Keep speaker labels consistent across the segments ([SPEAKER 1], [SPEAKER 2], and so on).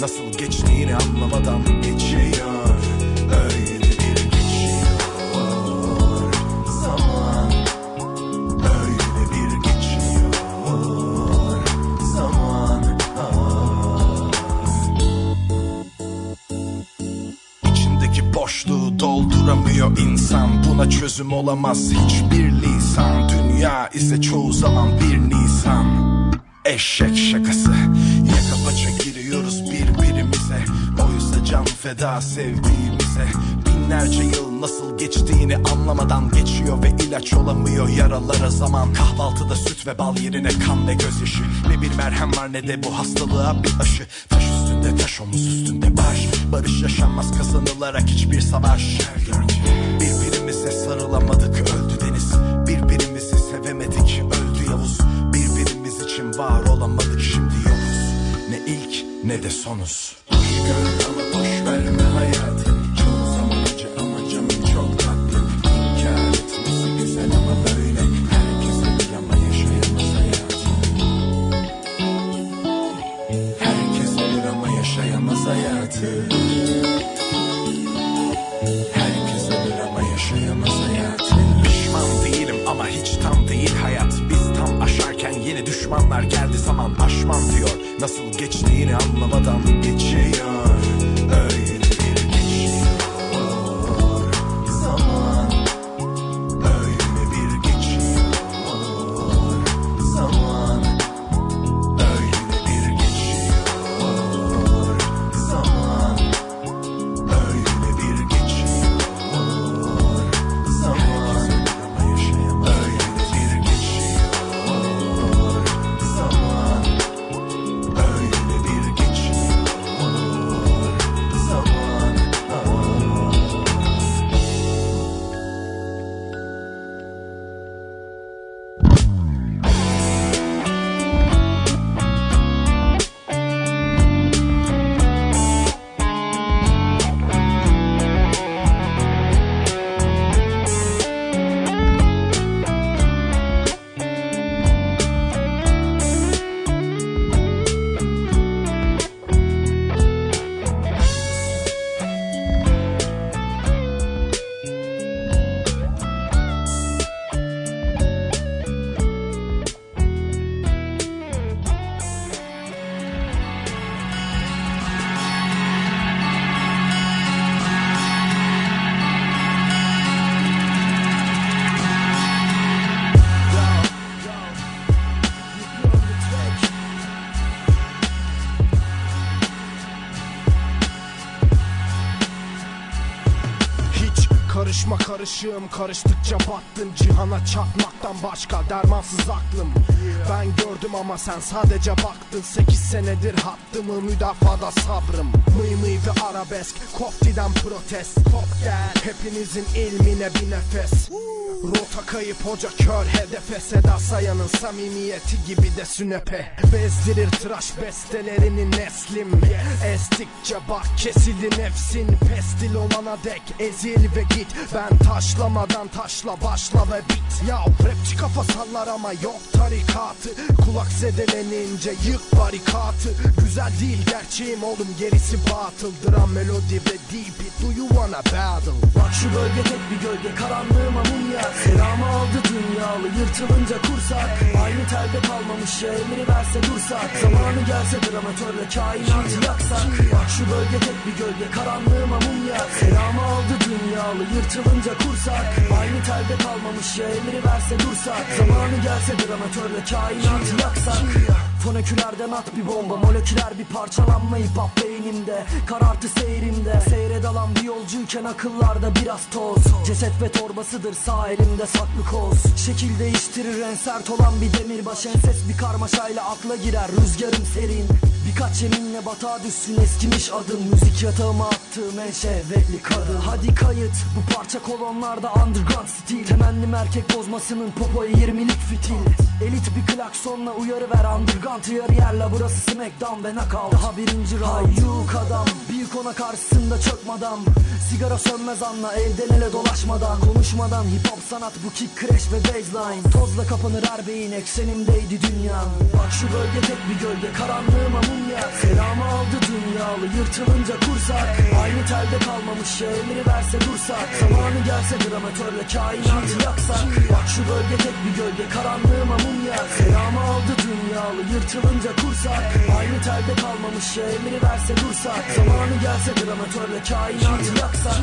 [SPEAKER 1] Nasıl geçtiğini anlamadan geçiyor. Öyle bir geçiyor. Zaman Öyle bir geçiyor. Zaman ah. İçindeki boşluğu dolduramıyor insan. Buna çözüm olamaz hiçbir lisan. Dünya ise çoğu zaman bir nisan. Eşek şakası. Yaka paça can feda sevdiğimize. Binlerce yıl nasıl geçtiğini anlamadan geçiyor Ve ilaç olamıyor yaralara zaman. Kahvaltıda süt ve bal yerine kan ve gözyaşı. Ne bir merhem var ne de bu hastalığa bir aşı. Taş üstünde taş omuz üstünde baş. Barış yaşanmaz kazanılarak hiçbir savaş. Birbirimize sarılamadık öldü deniz. Birbirimizi sevemedik öldü Yavuz. Birbirimiz için var olamadık şimdi yokuz. Ne ilk ne de sonuz. Hoş düşmanlar geldi zaman aşmam diyor. Nasıl geçtiğini anlamadan geçiyor
[SPEAKER 2] karışma karışığım karıştıkça battın Cihana çarpmaktan başka dermansız aklım. Ben gördüm ama sen sadece baktın. Sekiz senedir hattımı müdafada sabrım. Mıy mıy ve arabesk Koftiden protest. Kop gel hepinizin ilmine bir nefes. Rota kayıp hoca kör hedefe. Seda Sayan'ın samimiyeti gibi de sünepe. Bezdirir tıraş bestelerini neslim. Estikçe bak kesildi nefsin. Pestil olana dek ezil ve git. Ben taşlamadan taşla başla ve bit. Ya rapçi kafa sallar ama yok tarikatı. Kulak zedelenince yık barikatı. Güzel değil gerçeğim oğlum gerisi batıl. Dram melodi ve deep it. Do you wanna battle
[SPEAKER 3] Bak şu bölge tek bir gölge karanlığıma mumya Selamı aldı dünyalı yırtılınca kursak. Aynı telde kalmamış ya emri verse dursak. Zamanı gelse dramatörle kainatı yaksak. Bak şu bölge tek bir gölge karanlığıma mumya Selamı aldı dünyalı yırtılınca kursak. Aynı telde kalmamış ya emri verse dursak. Zamanı gelse dramatörle kainatı yaksak Fonekülerden at bir bomba Moleküler bir parçalanma hip beynimde. Karartı seyrimde. Seyre dalan bir yolcuyken akıllarda biraz toz. Ceset ve torbasıdır sağ elimde saklı koz. Şekil değiştirir en sert olan bir demirbaş. En ses bir karmaşayla akla girer rüzgarım serin. Birkaç yeminle batağa düşsün eskimiş adım. Müzik yatağıma attığım en şehvetli kadın. Hadi kayıt bu parça kolonlarda underground stil. Temennim erkek bozmasının popoya 20'lik fitil. Elit bir klaksonla uyarı ver underground yarı yerle. Burası smackdown ve knockout. Daha birinci round. Hay Büyük adam Büyük ona karşısında çökmadan Sigara sönmez anla elden ele dolaşmadan. Konuşmadan hip hop sanat bu kick crash ve baseline. Tozla kapanır her beyin eksenimdeydi dünya. Bak şu bölge tek bir gölge karanlığıma mumya Selamı aldı dünyalı yırtılınca kursak. Aynı telde kalmamış ya emri verse dursak. Zamanı gelse dramatörle kainatı yaksak. Bak şu bölge tek bir gölge karanlığıma mumya Selamı aldı dünyalı yırtılınca kursak. Aynı telde kalmamış ya emri verse dursak. Zamanı gelse dramatörle kainatı yaksak.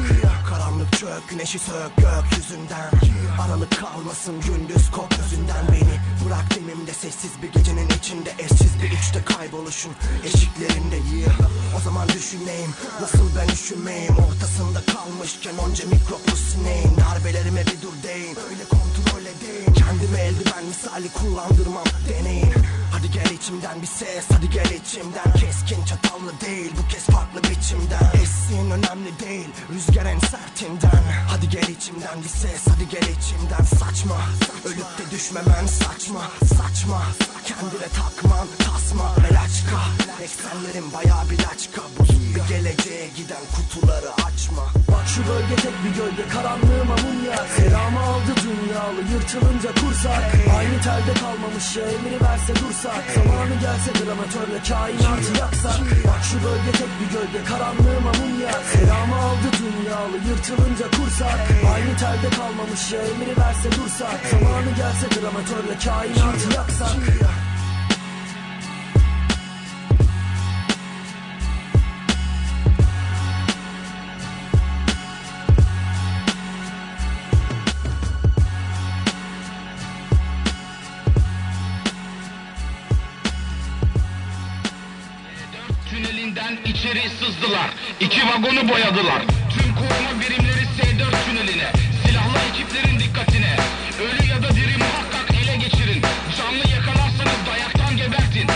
[SPEAKER 2] Karanlık çök güneşi sök gökyüzünden. Aralık kalmasın gündüz kop yüzünden Beni bırak demimde sessiz bir gecenin içinde Eşsiz bir üçte kayboluşun eşiklerinde yeah. O zaman düşüneyim nasıl ben üşümeyim? Ortasında kalmışken onca mikroplu sineğin. Darbelerime bir dur deyin öyle kontrol Kendimi eldiven misali kullandırmam deneyin. Hadi gel içimden bir ses hadi gel içimden. Keskin çatallı değil bu kez farklı biçimden. Essin önemli değil rüzgar en sertinden. Hadi gel içimden bir ses hadi gel içimden. Saçma ölüp de düşmemen saçma saçma. Kendine takman tasma belaçka. Eksenlerin baya bir laçka. Bozuk bir geleceğe giden kutuları açma
[SPEAKER 3] bölge tek bir gölge karanlığıma mumya Selamı aldı dünyalı yırtılınca kursak. Aynı telde kalmamış ya emri verse dursak. Zamanı gelse dramatörle kainatı yaksak. Bak şu bölge tek bir gölge karanlığıma mumya Selamı aldı dünyalı yırtılınca kursak. Aynı telde kalmamış ya emri verse dursak. Zamanı gelse dramatörle kainatı yaksak
[SPEAKER 4] tünelinden içeri sızdılar. İki vagonu boyadılar. Tüm koruma birimleri S4 tüneline. Silahlı ekiplerin dikkatine. Ölü ya da diri muhakkak ele geçirin. Canlı yakalarsanız dayaktan gebertin.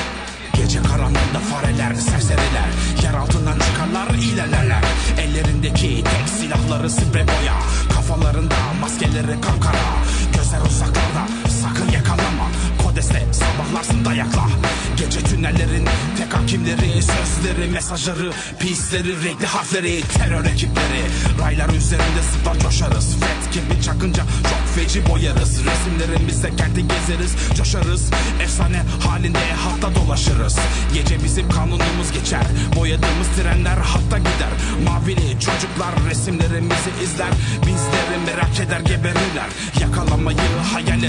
[SPEAKER 5] Gece karanlığında fareler, serseriler Yer altından çıkarlar, ilerlerler Ellerindeki tek silahları sprey boya Kafalarında maskeleri kapkara Gözler uzaklarda, sakın yakalama Kodesle sabahlarsın dayakla Gece tünellerin tek hakimleri Sözleri, mesajları, pisleri, renkli harfleri Terör ekipleri. Raylar üzerinde zıplar coşarız. Fred gibi çakınca çok feci boyarız. Resimlerimizde kenti gezeriz, coşarız. Efsane halinde hatta dolaşırız. Gece bizim kanunumuz geçer. Boyadığımız trenler hatta gider. Mavili çocuklar resimlerimizi izler. Bizleri merak eder geberirler. Yakalamayı hayal